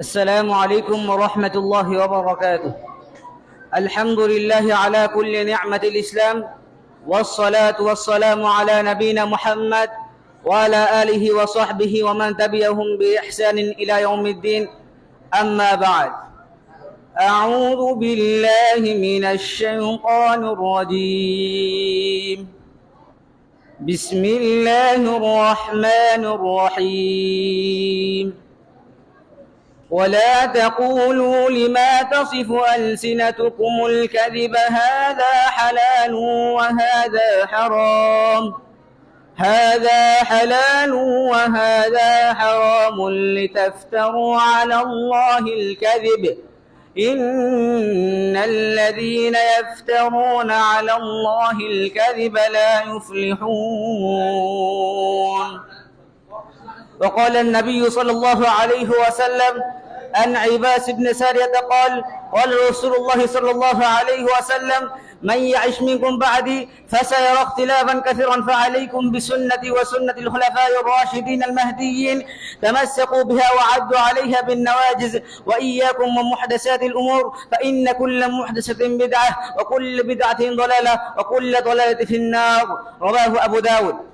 السلام عليكم ورحمة الله وبركاته. الحمد لله على كل نعمة الإسلام والصلاة والسلام على نبينا محمد وعلى آله وصحبه ومن تبعهم بإحسان إلى يوم الدين. أما بعد أعوذ بالله من الشيطان الرجيم. بسم الله الرحمن الرحيم. ولا تقولوا لما تصف ألسنتكم الكذب هذا حلال وهذا حرام؟ هذا حلال وهذا حرام لتفتروا على الله الكذب. إن الذين يفترون على الله الكذب لا يفلحون. وقال النبي صلى الله عليه وسلم عن عباس بن سارية قال قال رسول الله صلى الله عليه وسلم من يعش منكم بعدي فسيرى اختلافا كثيرا فعليكم بسنتي وسنة الخلفاء الراشدين المهديين تمسكوا بها وعدوا عليها بالنواجز وإياكم ومحدثات الأمور فإن كل محدثة بدعة وكل بدعة ضلالة وكل ضلالة في النار رواه أبو داود.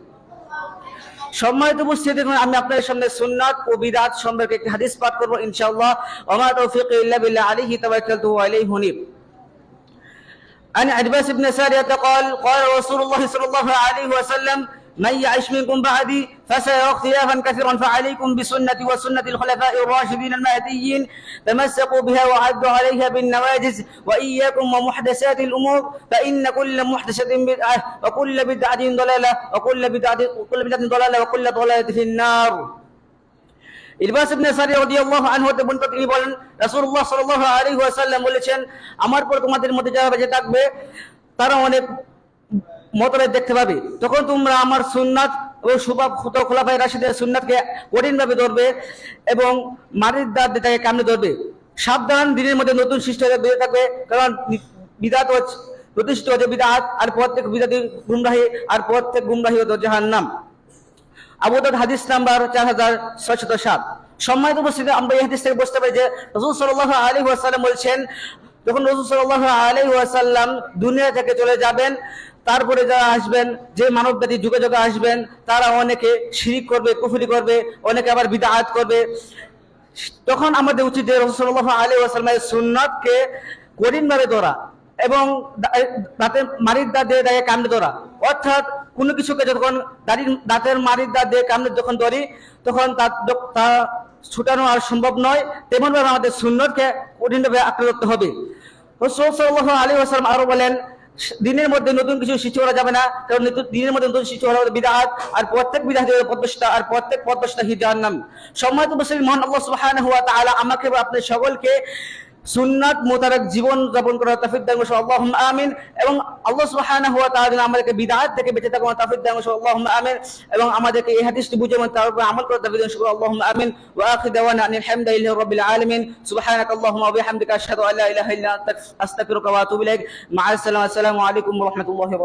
সম্মানিত উপস্থিতি এখন আমি আপনাদের সামনে সুন্নাত ও বিদাত সম্পর্কে একটি হাদিস পাঠ করবো ইনশাআল্লাহ ওমা তৌফিক ইল্লা বিল্লাহ আলাইহি তাওয়াক্কালতু ওয়া ইলাইহি হুনিব عن عباس بن سارية قال قال رسول الله صلى الله عليه وسلم من يعش منكم بعدي فسيرى اختلافا كثيرا فعليكم بسنتي وسنة الخلفاء الراشدين المهديين تمسكوا بها وعدوا عليها بالنواجز وإياكم ومحدثات الأمور فإن كل محدثة بدعة وكل بدعة ضلالة وكل بدعة وكل بدعة ضلالة وكل ضلالة في النار ইলবাস ইবনে সারি রাদিয়াল্লাহু আনহু হতে বর্ণিত তিনি বলেন রাসূলুল্লাহ সাল্লাল্লাহু আলাইহি ওয়াসাল্লাম বলেছেন আমার পর তোমাদের মধ্যে যারা বেঁচে থাকবে তারা অনেক মতভেদ দেখতে পাবে তখন তোমরা আমার সুন্নাত ও সুবাব খুত খোলাফাই রাশিদের সুন্নাতকে কঠিনভাবে ধরবে এবং মারির দাঁত তাকে কামড়ে ধরবে। সাবধান, দিনের মধ্যে নতুন সৃষ্টি হয়ে বেঁচে থাকবে, কারণ বিদাত প্রতিষ্ঠিত হচ্ছে বিদাত, আর প্রত্যেক বিদাতি গুমরাহি, আর প্রত্যেক গুমরাহি হতো জাহান নাম আবুদাদ হাদিস নাম্বার চার হাজার ছয়শত সাত। সম্মানিত উপস্থিতি, আমরা এই হাদিস থেকে বুঝতে পারি যে রসুল সাল্লাহ আলী ওয়াসাল্লাম বলছেন যখন রসুল সাল্লাহ আলী ওয়াসাল্লাম দুনিয়া থেকে চলে যাবেন, তারপরে যারা আসবেন, যে মানব জাতি যুগে যুগে আসবেন, তারা অনেকে শিরিক করবে, কুফুরি করবে, অনেকে আবার বিদাআত করবে। তখন আমাদের উচিত যে রসুল্লাহ আলী ওয়াসাল্লামের সুন্নাতকে কঠিনভাবে ধরা এবং দাঁতে মারির দাঁত দিয়ে তাকে কামড়ে ধরা। অর্থাৎ কোনো কিছুকে যখন দাঁড়ির, দাঁতের মারির দাঁত দিয়ে কামড়ে যখন ধরি, তখন তার তা ছুটানো আর সম্ভব নয়। তেমনভাবে আমাদের সুন্নতকে কঠিনভাবে আঁকড়ে ধরতে হবে। রসুল সাল্লাহ আলী ওয়াসালাম আরও বলেন, দিনের মধ্যে নতুন কিছু সৃষ্টি করা যাবে না, কারণ দিনের মধ্যে নতুন সৃষ্টি করা হবে বিদাত, আর প্রত্যেক বিদাত পদ্মষ্টা আর প্রত্যেক পদ্মষ্টা হি জাহান্নাম সম্মানিত মুসলিম মহান আল্লাহ সুবহানাহু ওয়া তাআলা আমাকে আপনার সকলকে সুন্নাত মোতাবেক জীবন যাপন করার তাফিক দান করছে আল্লাহুম্মা আমিন। এবং আল্লাহ সুবহানাহু ওয়া তাআলা যেন আমাদেরকে বিদআত থেকে বেঁচে থাকার তাফিক দান করছে আল্লাহুম্মা আমিন। এবং আমাদেরকে এই হাদিসটি বুঝে এবং তার উপর আমল করার তাফিক দান করছে আল্লাহুম্মা আমিন। ওয়া আখির দাওয়ানা আনিল হামদুলিল্লাহি রাব্বিল আলামিন। সুবহানাকাল্লাহুম্মা ওয়া বিহামদিকা আশহাদু আল্লা ইলাহা ইল্লা আনতা, আস্তাগফিরুকা ওয়া আতুবু ইলাইক। আসসালামু আলাইকুম ওয়া রাহমাতুল্লাহি